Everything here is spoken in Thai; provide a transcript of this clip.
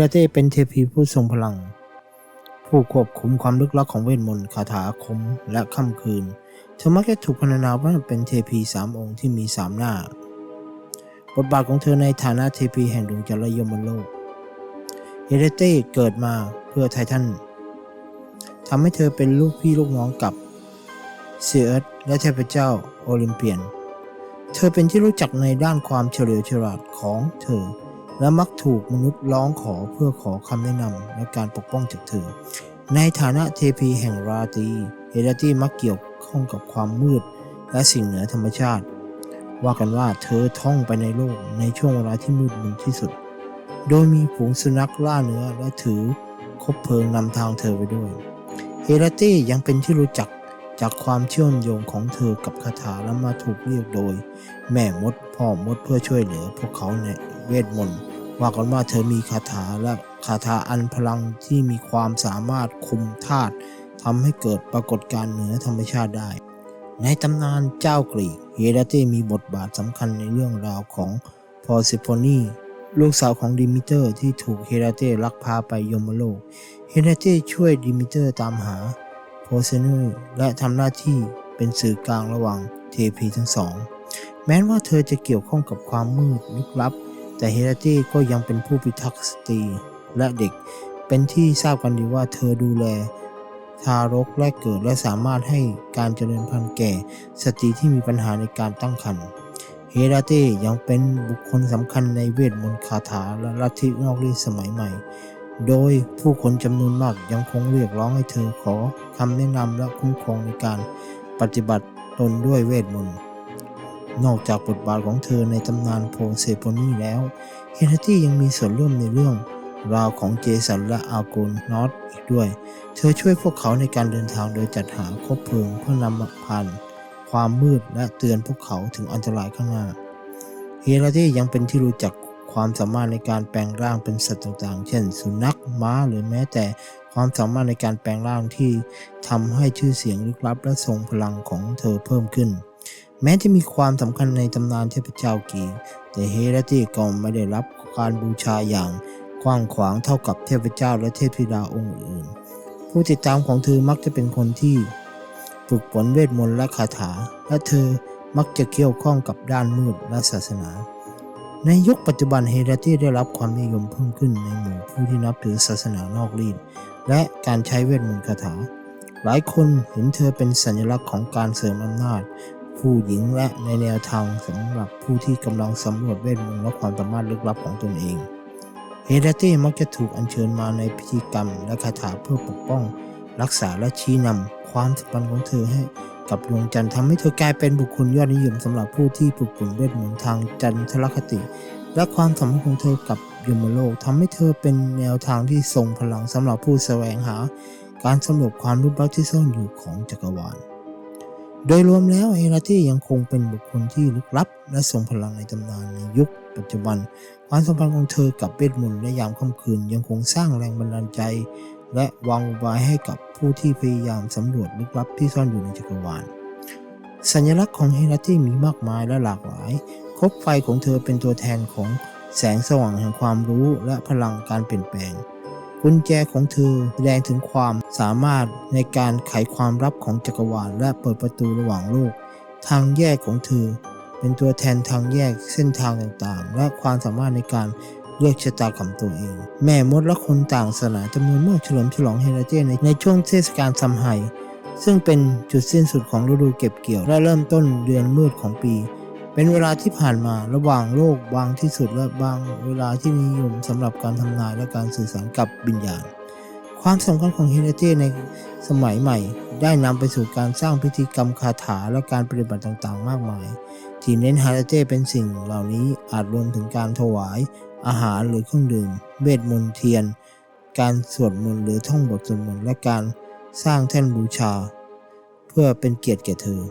ราเต้เป็นเทพีผู้ทรงพลัง ผู้ควบคุมความลึกลับของเวทมนต์คาถาคมและค่ำคืน เธอมักจะถูกพรรณนาว่าเป็นเทพีสามองค์ที่มีสามหน้า บทบาทของเธอในฐานะเทพีแห่งดวงจันทร์ยมโลก เฮเรเต้เกิดมาเพื่อไททันทำให้เธอเป็นลูกพี่ลูกน้องกับเซียร์และเทพเจ้าโอลิมเปียน เธอเป็นที่รู้จักในด้านความเฉลียวฉลาดของเธอ และมักถูกมนุษย์ร้องขอเพื่อขอคำแนะนำและการปกป้องจากเธอ ในฐานะเทพีแห่งราตรีเฮเรตี้มักเกี่ยวข้องกับความมืด และสิ่งเหนือธรรมชาติ ว่ากันว่าเธอท่องไปในโลกในช่วงเวลาที่มืดมนที่สุด โดยมีฝูงสุนัขล่าเนื้อและถือคบเพลิงนำทางเธอไปด้วยเฮราตี้ยังเป็นที่รู้จักจากความเชื่อมโยงของเธอกับคาถาและมาถูกเรียกโดย แม่มดพ่อมดเพื่อช่วยเหลือพวกเขาในเวทมนต์ ว่ากันว่าเธอมีคาถาและคาถาอันพลังที่มีความสามารถคุมธาตุทำให้เกิดปรากฏการณ์เหนือธรรมชาติได้ ในตำนานเจ้ากรีกเฮราเต้มีบทบาทสำคัญในเรื่องราวของพอซิโพนีลูกสาวของดิมิเตอร์ที่ถูกเฮราเตลักพาไปยมโลก เฮราเตช่วยดิมิเตอร์ตามหาโพเซเนอร์และทำหน้าที่เป็นสื่อกลางระหว่างเทพีทั้งสอง แม้ว่าเธอจะเกี่ยวข้องกับความมืดลึกลับ แต่เฮราเต้ก็ยังเป็นผู้พิทักษ์สตรีและเด็ก เป็นที่ทราบกันดีว่าเธอดูแล ทารกแรกเกิดและสามารถให้การเจริญพันธุ์แก่สตรีที่มีปัญหาในการตั้งครรภ์เฮราเต้ยังเป็นบุคคลสำคัญในเวทมนต์คาถาและลัทธินอกรีดสมัยใหม่ โดยผู้คนจำนวนมากยังคงเรียกร้องให้เธอขอคำแนะนำและคุ้มครองในการปฏิบัติตนด้วยเวทมนต์ นอกจากบทบาทของเธอในตำนานโพเซโพนีแล้วเฮราตี้ยังมีส่วนร่วมในเรื่องราวของเจสันและอาโกนนอตอีกด้วย เธอช่วยพวกเขาในการเดินทางโดยจัดหาคบเพลิงเพื่อนำมาผ่านความมืดและเตือนพวกเขาถึงอันตรายข้างหน้า เฮราตี้ยังเป็นที่รู้จักความสามารถในการแปลงร่างเป็นสัตว์ต่างๆ เช่น สุนัข ม้า หรือแม้แต่ความสามารถในการแปลงร่างที่ทำให้ชื่อเสียงลึกลับและทรงพลังของเธอเพิ่มขึ้น แม้จะมีความสำคัญในตำนานเทพเจ้ากีแต่เฮราตีก็ไม่ได้รับการบูชาอย่างกว้างขวางเท่ากับเทพเจ้าและเทพธิดาองค์อื่น ผู้ติดตามของเธอมักจะเป็นคนที่ฝึกฝนเวทมนต์และคาถา และเธอมักจะเกี่ยวข้องกับด้านมืดและศาสนา ในยุคปัจจุบันเฮราตีได้รับความนิยมเพิ่มขึ้นในหมู่ผู้ที่นับถือศาสนานอกรีดและการใช้เวทมนต์คาถา หลายคนเห็นเธอเป็นสัญลักษณ์ของการเสริมอำนาจ ผู้หญิงและในแนวทางสำหรับผู้ที่กำลังสำรวจเวทมนต์และความสามารถลึกลับของตนเอง เฮราตี้มักจะถูกอัญเชิญมาในพิธีกรรมและคาถาเพื่อปกป้อง รักษาและชี้นำความสัมพันธ์ของเธอให้กับดวงจันทร์ทำให้เธอกลายเป็นบุคคลยอดนิยมสำหรับผู้ที่ฝึกฝนเวทมนต์ทางจันทรคติ และความสัมพันธ์ของเธอกับยมโลกทำให้เธอเป็นแนวทางที่ทรงพลังสำหรับผู้แสวงหา การสำรวจความลึกลับที่ซ่อนอยู่ของจักรวาล โดยรวมแล้วเฮราตี้ยังคงเป็นบุคคลที่ลึกลับ และทรงพลังในตำนานในยุคปัจจุบัน ความสัมพันธ์ของเธอกับเวทมนต์และยามค่ำคืนยังคงสร้างแรงบันดาลใจ และวางอุบายให้กับผู้ที่พยายามสำรวจลึกลับที่ซ่อนอยู่ในจักรวาล สัญลักษณ์ของเฮราตี้มีมากมายและหลากหลาย คบไฟของเธอเป็นตัวแทนของแสงสว่างแห่งความรู้และพลังการเปลี่ยนแปลง กุญแจของเธอแสดงถึงความสามารถในการไขความลับของจักรวาลและเปิดประตูระหว่างโลก ทางแยกของเธอ เป็นตัวแทนทางแยกเส้นทางต่างๆ และความสามารถในการเลือกชะตากรรมตัวเอง แม่มดและคนต่างศาสนาจำนวนมากเฉลิมฉลองเฮราเจนในช่วงเทศกาลซัมไฮซึ่งเป็นจุดสิ้นสุดของฤดูเก็บเกี่ยวและเริ่มต้นเดือนมืดของปี เป็นเวลาที่ผ่านมาระหว่างโลกบางที่สุดและบางเวลาที่นิยมสำหรับการทำนายและการสื่อสารกับวิญญาณ ความสำคัญของเฮเรเจในสมัยใหม่ ได้นำไปสู่การสร้างพิธีกรรมคาถาและการปฏิบัติต่างๆ มากมาย ที่เน้นเฮเรเจเป็นสิ่งเหล่านี้อาจรวมถึงการถวายอาหารหรือเครื่องดื่มเวทมนต์เทียน การสวดมนต์หรือท่องบทสวดมนต์และการสร้างแท่นบูชา เพื่อเป็นเกียรติแก่เธอ